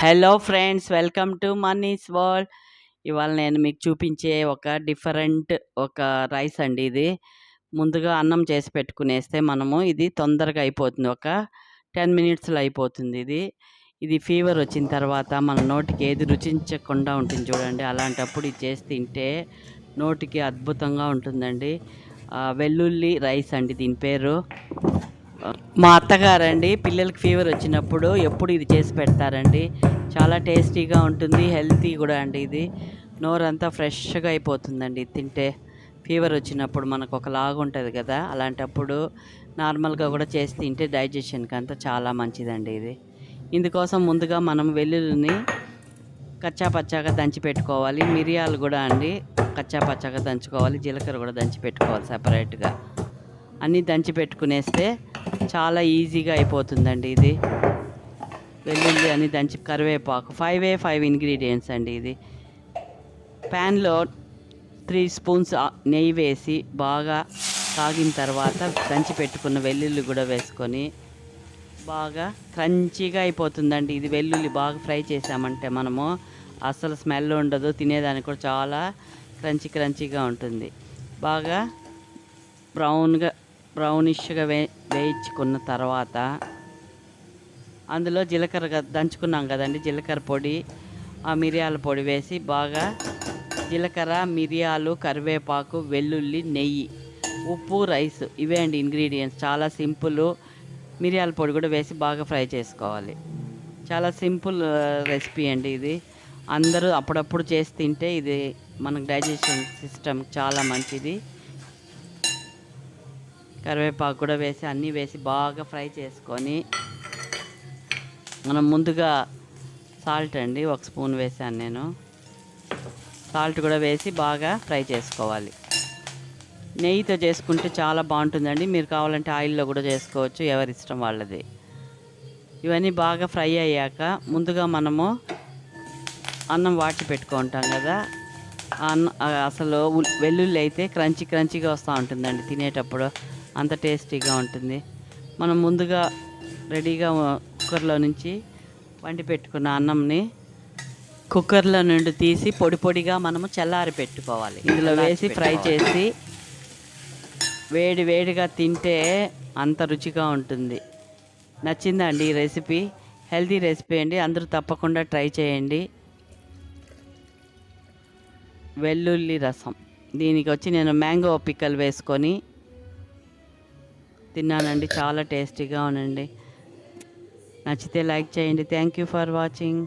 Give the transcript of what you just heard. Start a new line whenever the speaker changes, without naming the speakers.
Hello friends welcome to money's world. ఇవాళ నేను మీకు చూపించే ఒక డిఫరెంట్ ఒక రైస్ అండి ఇది. ముందుగా అన్నం చేసి పెట్టుకునేస్తే మనము ఇది తొందరగా అయిపోతుంది. ఒక టెన్ మినిట్స్లో అయిపోతుంది ఇది. ఇది ఫీవర్ వచ్చిన తర్వాత మన నోటికి ఏది రుచించకుండా ఉంటుంది చూడండి. అలాంటప్పుడు ఇది చేసి తింటే నోటికి అద్భుతంగా ఉంటుందండి. వెల్లుల్లి రైస్ అండి దీని పేరు. మా అత్తగారండి పిల్లలకి ఫీవర్ వచ్చినప్పుడు ఎప్పుడు ఇది చేసి పెడతారండి. చాలా టేస్టీగా ఉంటుంది హెల్తీ కూడా అండి ఇది. నోరంతా ఫ్రెష్గా అయిపోతుందండి ఇది తింటే. ఫీవర్ వచ్చినప్పుడు మనకు ఒకలాగా ఉంటుంది కదా అలాంటప్పుడు నార్మల్గా కూడా చేసి తింటే డైజెషన్కి అంతా చాలా మంచిదండి ఇది. ఇందుకోసం ముందుగా మనం వెల్లుల్లిని కచ్చా పచ్చాగా దంచి పెట్టుకోవాలి. మిరియాలు కూడా అండి కచ్చా పచ్చాగా దంచుకోవాలి. జీలకర్ర కూడా దంచి పెట్టుకోవాలి సపరేట్గా అన్నీ దంచి పెట్టుకునేస్తే చాలా ఈజీగా అయిపోతుందండి ఇది. వెల్లుల్లి అని దంచి కరివేపాకు. ఫైవ్ ఏ ఫైవ్ ఇంగ్రీడియంట్స్ అండి ఇది. ప్యాన్లో త్రీ స్పూన్స్ నెయ్యి వేసి బాగా కాగిన తర్వాత దంచి పెట్టుకున్న వెల్లుల్లి కూడా వేసుకొని బాగా క్రంచీగా అయిపోతుందండి. ఇది వెల్లుల్లి బాగా ఫ్రై చేసామంటే మనము అసలు స్మెల్ ఉండదు తినేదానికి కూడా చాలా క్రంచీ క్రంచీగా ఉంటుంది. బాగా బ్రౌన్గా బ్రౌనిష్గా వే వేయించుకున్న తర్వాత అందులో జీలకర్ర దంచుకున్నాం కదండి జీలకర్ర పొడి ఆ మిరియాల పొడి వేసి బాగా జీలకర్ర మిరియాలు కరివేపాకు వెల్లుల్లి నెయ్యి ఉప్పు రైస్ ఇవే అండి ఇంగ్రీడియంట్స్. చాలా సింపుల్ మిరియాల పొడి కూడా వేసి బాగా ఫ్రై చేసుకోవాలి. చాలా సింపుల్ రెసిపీ అండి ఇది. అందరూ అప్పుడప్పుడు చేసి తింటే ఇది మనకు డైజెషన్ సిస్టమ్ చాలా మంచిది. కరివేపాకు కూడా వేసి అన్నీ వేసి బాగా ఫ్రై చేసుకొని మనం ముందుగా సాల్ట్ అండి ఒక స్పూన్ వేసాను నేను. సాల్ట్ కూడా వేసి బాగా ఫ్రై చేసుకోవాలి. నెయ్యితో చేసుకుంటే చాలా బాగుంటుందండి. మీరు కావాలంటే ఆయిల్లో కూడా చేసుకోవచ్చు ఎవరి ఇష్టం వాళ్ళది. ఇవన్నీ బాగా ఫ్రై అయ్యాక ముందుగా మనము అన్నం వాటి పెట్టుకుంటాం కదా. అన్నం అన్న అసలు వెల్లుల్లి అయితే క్రంచి క్రంచిగా వస్తూ ఉంటుందండి తినేటప్పుడు. అంత టేస్టీగా ఉంటుంది. మనం ముందుగా రెడీగా కుక్కర్లో నుంచి వండి పెట్టుకున్న అన్నంని కుక్కర్లో నుండి తీసి పొడి పొడిగా మనము చల్లారి పెట్టుకోవాలి. ఇందులో వేసి ఫ్రై చేసి వేడి వేడిగా తింటే అంత రుచిగా ఉంటుంది. నచ్చిందండి ఈ రెసిపీ. హెల్తీ రెసిపీ అండి. అందరూ తప్పకుండా ట్రై చేయండి. వెల్లుల్లి రసం. దీనికి వచ్చి నేను మ్యాంగో పిక్కలు వేసుకొని తిన్నానండి చాలా టేస్టీగా ఉనండి నచ్చితే లైక్ చేయండి. Thank you for watching